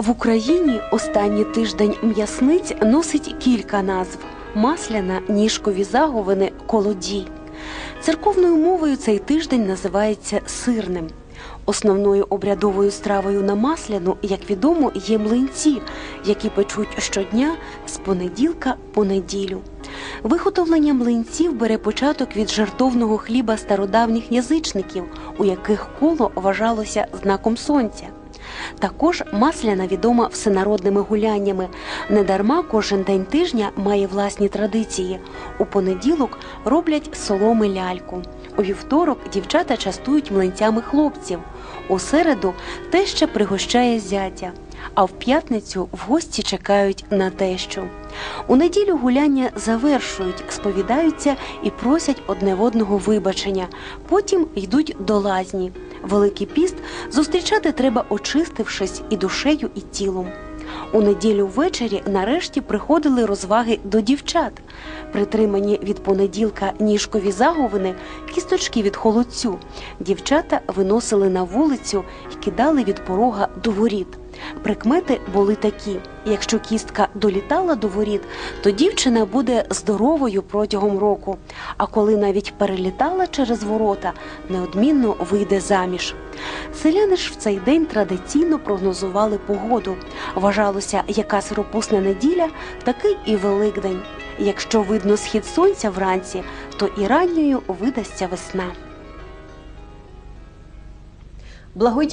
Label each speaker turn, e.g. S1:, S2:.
S1: В Україні останній тиждень м'ясниць носить кілька назв: масляна, ніжкові заговини, колодій. Церковною мовою цей тиждень називається сирним. Основною обрядовою стравою на масляну, як відомо, є млинці, які печуть щодня з понеділка по неділю. Виготовлення млинців бере початок від жартовного хліба стародавніх язичників, у яких коло вважалося знаком сонця. Також масляна відома всенародними гуляннями. Недарма кожен день тижня має власні традиції. У понеділок роблять соломи ляльку. У вівторок дівчата частують млинцями хлопців. У середу теща пригощає зятя. А в п'ятницю в гості чекають на тещу. У неділю гуляння завершують, сповідаються і просять одне в одного вибачення. Потім йдуть до лазні. Великий піст зустрічати треба очистившись і душею, і тілом. У неділю ввечері нарешті приходили розваги до дівчат. Притримані від понеділка ніжкові заговини, кісточки від холодцю. Дівчата виносили на вулицю і кидали від порога до воріт. Прикмети були такі: якщо кістка долітала до воріт, то дівчина буде здоровою протягом року. А коли навіть перелітала через ворота, неодмінно вийде заміж. Селяни ж в цей день традиційно прогнозували погоду. Вважалося, яка сиропусна неділя, такий і Великдень. Якщо видно схід сонця вранці, то і ранньою видасться весна.
S2: Благодійний